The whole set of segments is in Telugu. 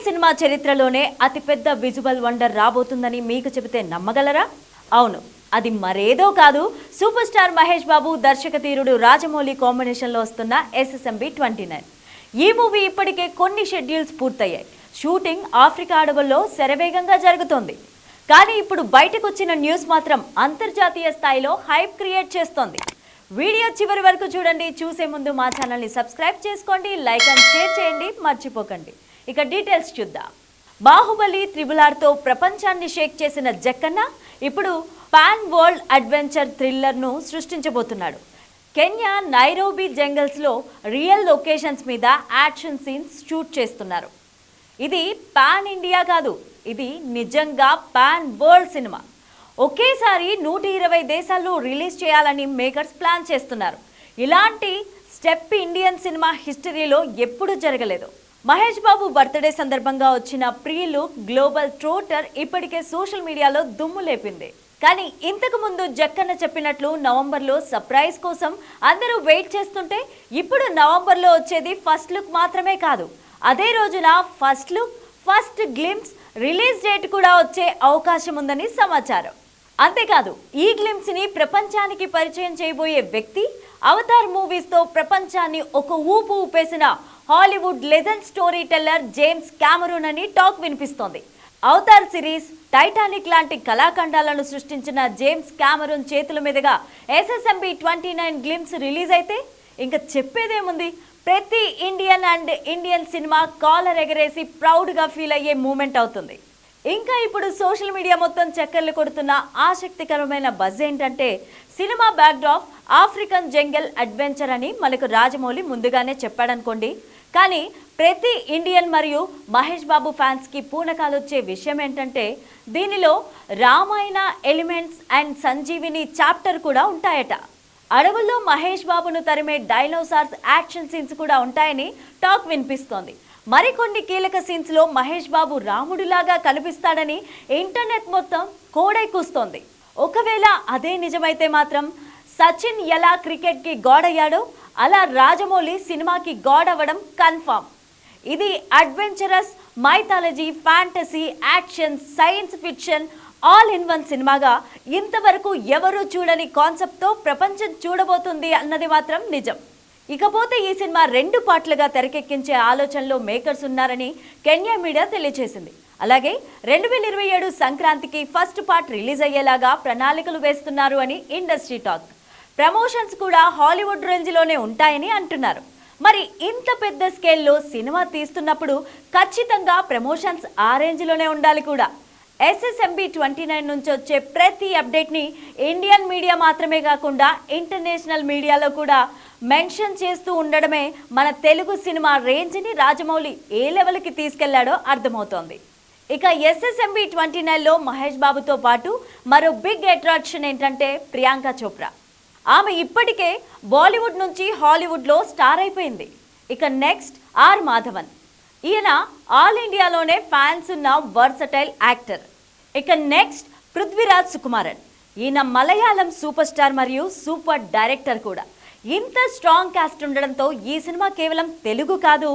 ఇండియన్ సినిమా చరిత్రలోనే అతిపెద్ద విజువల్ వండర్ రాబోతుందని మీకు చెబితే నమ్మగలరా? అవును అది మరేదో కాదు. సూపర్ స్టార్ మహేష్ బాబు దర్శక తీరుడు రాజమౌళి కాంబినేషన్లో వస్తున్న ఎస్ఎస్ఎంబి ట్వంటీ నైన్. ఈ మూవీ ఇప్పటికే కొన్ని షెడ్యూల్స్ పూర్తయ్యాయి. షూటింగ్ ఆఫ్రికా అడవుల్లో శరవేగంగా జరుగుతోంది. కానీ ఇప్పుడు బయటకు వచ్చిన న్యూస్ మాత్రం అంతర్జాతీయ స్థాయిలో హైప్ క్రియేట్ చేస్తోంది. వీడియో చివరి వరకు చూడండి. చూసే ముందు మా ఛానల్ని సబ్స్క్రైబ్ చేసుకోండి. లైక్ అండ్ షేర్ చేయండి. మర్చిపోకండి. ఇక డీటెయిల్స్ చూద్దాం. బాహుబలి త్రిబులార్తో ప్రపంచాన్ని షేక్ చేసిన జక్కన్న ఇప్పుడు పాన్ వరల్డ్ అడ్వెంచర్ థ్రిల్లర్ను సృష్టించబోతున్నాడు. కెన్యా నైరోబీ జంగల్స్లో రియల్ లొకేషన్స్ మీద యాక్షన్ సీన్స్ షూట్ చేస్తున్నారు. ఇది పాన్ ఇండియా కాదు ఇది నిజంగా పాన్ వరల్డ్ సినిమా. ఒకేసారి నూట ఇరవై దేశాల్లో రిలీజ్ చేయాలని మేకర్స్ ప్లాన్ చేస్తున్నారు. ఇలాంటి స్టెప్ ఇండియన్ సినిమా హిస్టరీలో ఎప్పుడూ జరగలేదు. మహేష్ బాబు బర్త్డే సందర్భంగా వచ్చిన ప్రీ లుక్ గ్లోబల్ ట్రోటర్ ఇప్పటికే సోషల్ మీడియాలో దుమ్ము లేపింది. కానీ ఇంతకు ముందు జక్కన్న చెప్పినట్లు నవంబర్లో సర్ప్రైజ్ కోసం అందరూ వెయిట్ చేస్తుంటే ఇప్పుడు నవంబర్లో వచ్చేది ఫస్ట్ లుక్ మాత్రమే కాదు. అదే రోజున first look first glimpse release date కూడా వచ్చే అవకాశం ఉందని సమాచారం. అంతేకాదు ఈ గ్లిమ్స్ని ప్రపంచానికి పరిచయం చేయబోయే వ్యక్తి అవతార్ మూవీస్తో ప్రపంచాన్ని ఒక ఊపు ఊపేసిన Hollywood legend story teller James Cameron అని టాక్ వినిపిస్తోంది. అవతార్ సిరీస్ టైటానిక్ లాంటి కళాఖండాలను సృష్టించిన జేమ్స్ క్యామరూన్ చేతుల మీదుగా SSMB twenty nine glimpse release అయితే ఇంకా చెప్పేదేముంది? ప్రతి Indian and Indian cinema collar ఎగరేసి ప్రౌడ్గా ఫీల్ అయ్యే మూమెంట్ అవుతుంది. ఇంకా ఇప్పుడు సోషల్ మీడియా మొత్తం చక్కర్లు కొడుతున్న ఆసక్తికరమైన బజ్ ఏంటంటే cinema backdrop African jungle adventure అని మనకు రాజమౌళి ముందుగానే చెప్పాడనుకోండి కానీ ప్రతి ఇండియన్ మరియు మహేష్ బాబు ఫ్యాన్స్కి పూనకాలు వచ్చే విషయం ఏంటంటే దీనిలో Ramayana elements and Sanjeevani chapter కూడా ఉంటాయట. అడవుల్లో మహేష్ బాబును తరిమే డైనోసార్స్ యాక్షన్ సీన్స్ కూడా ఉంటాయని టాక్ వినిపిస్తోంది. మరికొన్ని కీలక సీన్స్లో మహేష్ బాబు రాముడిలాగా కనిపిస్తాడని ఇంటర్నెట్ మొత్తం కోడై కూస్తోంది. ఒకవేళ అదే నిజమైతే మాత్రం సచిన్ ఎలా క్రికెట్కి గోడయ్యాడో అలా రాజమౌళి సినిమాకి గాడ్ అవ్వడం కన్ఫామ్ ఇది adventurous mythology fantasy action science fiction all in one సినిమాగా. ఇంతవరకు ఎవరూ చూడని కాన్సెప్ట్తో ప్రపంచం చూడబోతుంది అన్నది మాత్రం నిజం. ఇకపోతే ఈ సినిమా రెండు పార్ట్లుగా తెరకెక్కించే ఆలోచనలో మేకర్స్ ఉన్నారని కెన్యా మీడియా తెలియజేసింది అలాగే రెండు వేల ఇరవై ఏడు సంక్రాంతికి ఫస్ట్ పార్ట్ రిలీజ్ అయ్యేలాగా ప్రణాళికలు వేస్తున్నారు అని ఇండస్ట్రీ టాక్ ప్రమోషన్స్ కూడా హాలీవుడ్ రేంజ్లోనే ఉంటాయని అంటున్నారు. మరి ఇంత పెద్ద స్కేల్లో సినిమా తీస్తున్నప్పుడు ఖచ్చితంగా ప్రమోషన్స్ ఆ రేంజ్లోనే ఉండాలి కూడా. ఎస్ఎస్ఎంబి ట్వంటీ నైన్ నుంచి వచ్చే ప్రతి అప్డేట్ని ఇండియన్ మీడియా మాత్రమే కాకుండా ఇంటర్నేషనల్ మీడియాలో కూడా మెన్షన్ చేస్తూ ఉండడమే మన తెలుగు సినిమా రేంజ్ని రాజమౌళి ఏ లెవెల్కి తీసుకెళ్ళాడో అర్థమవుతోంది. ఇక ఎస్ఎస్ఎంబి ట్వంటీ నైన్లో మహేష్ బాబుతో పాటు మరో బిగ్ అట్రాక్షన్ ఏంటంటే ప్రియాంక చోప్రా. ఆమె ఇప్పటికే బాలీవుడ్ నుంచి హాలీవుడ్లో స్టార్ అయిపోయింది. ఇక నెక్స్ట్ ఆర్ మాధవన్. ఈయన ఆల్ ఇండియాలోనే ఫ్యాన్స్ ఉన్న వర్సటైల్ యాక్టర్. ఇక నెక్స్ట్ పృథ్వీరాజ్ సుకుమారన్. ఈయన మలయాళం సూపర్ స్టార్ మరియు సూపర్ డైరెక్టర్ కూడా. ఇంత స్ట్రాంగ్ కాస్ట్ ఉండడంతో ఈ సినిమా కేవలం తెలుగు కాదు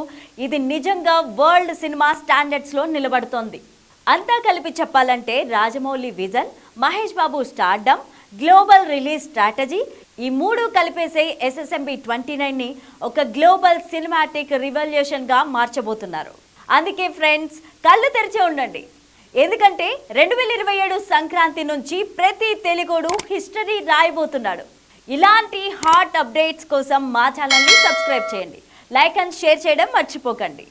ఇది నిజంగా వరల్డ్ సినిమా స్టాండర్డ్స్లో నిలబడుతోంది. అంతా కలిపి చెప్పాలంటే Rajamouli vision Mahesh Babu stardom global release strategy. ఈ మూడు కలిపేసే ఎస్ఎస్ఎంబి ట్వంటీ నైన్ని ఒక గ్లోబల్ సినిమాటిక్ రివల్యూషన్గా మార్చబోతున్నారు. అందుకే ఫ్రెండ్స్ కళ్ళు తెరిచే ఉండండి. ఎందుకంటే రెండు వేల ఇరవై ఏడు సంక్రాంతి నుంచి ప్రతి తెలుగుడు హిస్టరీ రాయబోతున్నాడు. ఇలాంటి హాట్ అప్డేట్స్ కోసం మా ఛానల్ని సబ్స్క్రైబ్ చేయండి. లైక్ అండ్ షేర్ చేయడం మర్చిపోకండి.